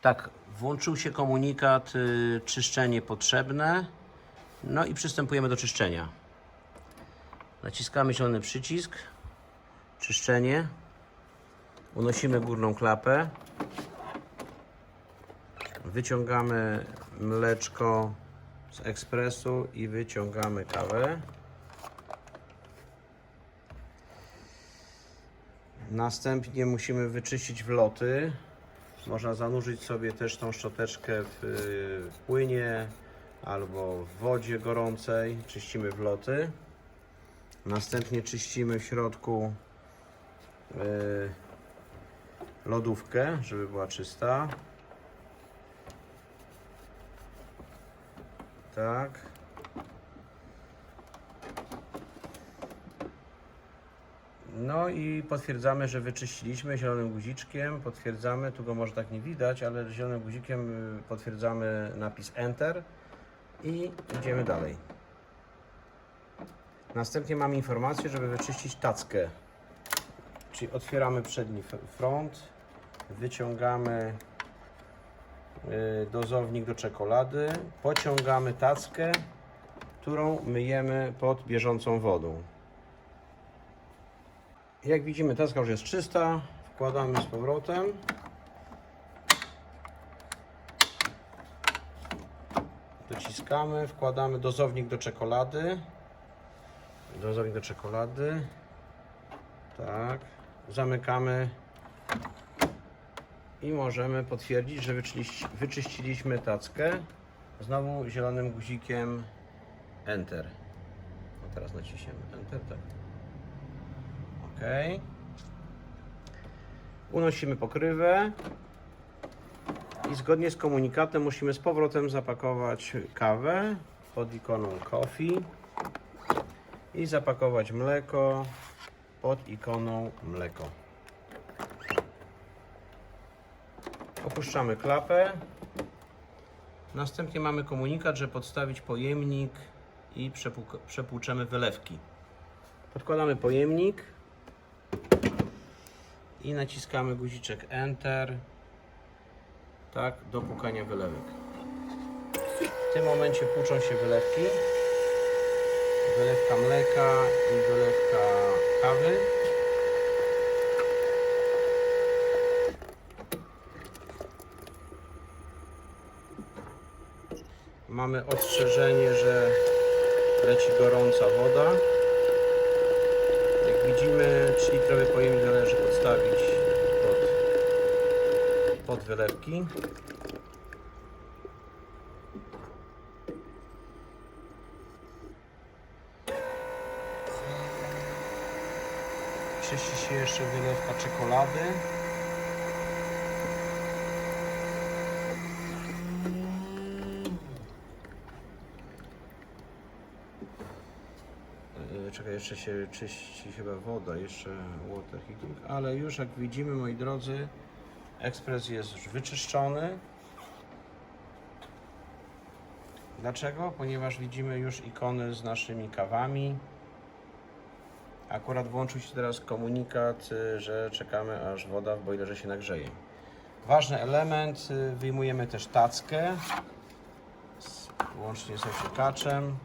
Tak, włączył się komunikat y, czyszczenie potrzebne. No i przystępujemy do czyszczenia. Naciskamy zielony przycisk. Czyszczenie. Unosimy górną klapę. Wyciągamy mleczko z ekspresu i wyciągamy kawę. Następnie musimy wyczyścić wloty. Można zanurzyć sobie też tą szczoteczkę w, y, w płynie albo w wodzie gorącej. Czyścimy wloty. Następnie czyścimy w środku y, lodówkę, żeby była czysta. Tak. No i potwierdzamy, że wyczyściliśmy zielonym guziczkiem. Potwierdzamy, tu go może tak nie widać, ale zielonym guzikiem y, potwierdzamy napis Enter i idziemy dalej. Następnie mamy informację, żeby wyczyścić tackę. Czyli otwieramy przedni front, wyciągamy y, dozownik do czekolady, pociągamy tackę, którą myjemy pod bieżącą wodą. Jak widzimy, tacka już jest czysta. Wkładamy z powrotem. Dociskamy, wkładamy dozownik do czekolady. Dozownik do czekolady. Tak. Zamykamy. I możemy potwierdzić, że wyczyści- wyczyściliśmy tackę. Znowu zielonym guzikiem Enter. A teraz naciśniemy Enter, tak. Ok. Unosimy pokrywę i zgodnie z komunikatem musimy z powrotem zapakować kawę pod ikoną Coffee i zapakować mleko pod ikoną mleko. Opuszczamy klapę. Następnie mamy komunikat, że podstawić pojemnik i przepłuczemy wylewki. Podkładamy pojemnik i naciskamy guziczek Enter tak do pukania wylewek. W tym momencie płuczą się wylewki. Wylewka mleka i wylewka kawy. Mamy ostrzeżenie, że leci gorąca woda. Jak widzimy, 3-litrowy pojemnik należy podstawić pod, pod wylewki. Czyści się jeszcze wylewka czekolady. Yy, Czekaj, jeszcze się czyści chyba woda, jeszcze water heating, ale już jak widzimy, moi drodzy, ekspres jest już wyczyszczony. Dlaczego? Ponieważ widzimy już ikony z naszymi kawami. Akurat włączył się teraz komunikat, że czekamy aż woda w boilerze się nagrzeje. Ważny element, wyjmujemy też tackę łącznie z osiekaczem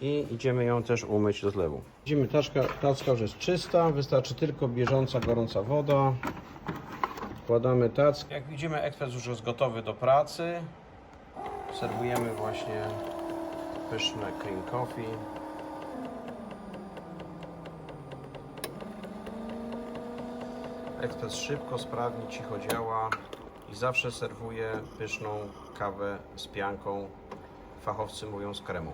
i idziemy ją też umyć do zlewu. Widzimy, tacka, tacka już jest czysta, wystarczy tylko bieżąca, gorąca woda. Wkładamy tackę. Jak widzimy, ekspres już jest gotowy do pracy. Serwujemy właśnie pyszne cream coffee. Ekspres szybko, sprawnie, cicho działa i zawsze serwuje pyszną kawę z pianką. Fachowcy mówią z kremą.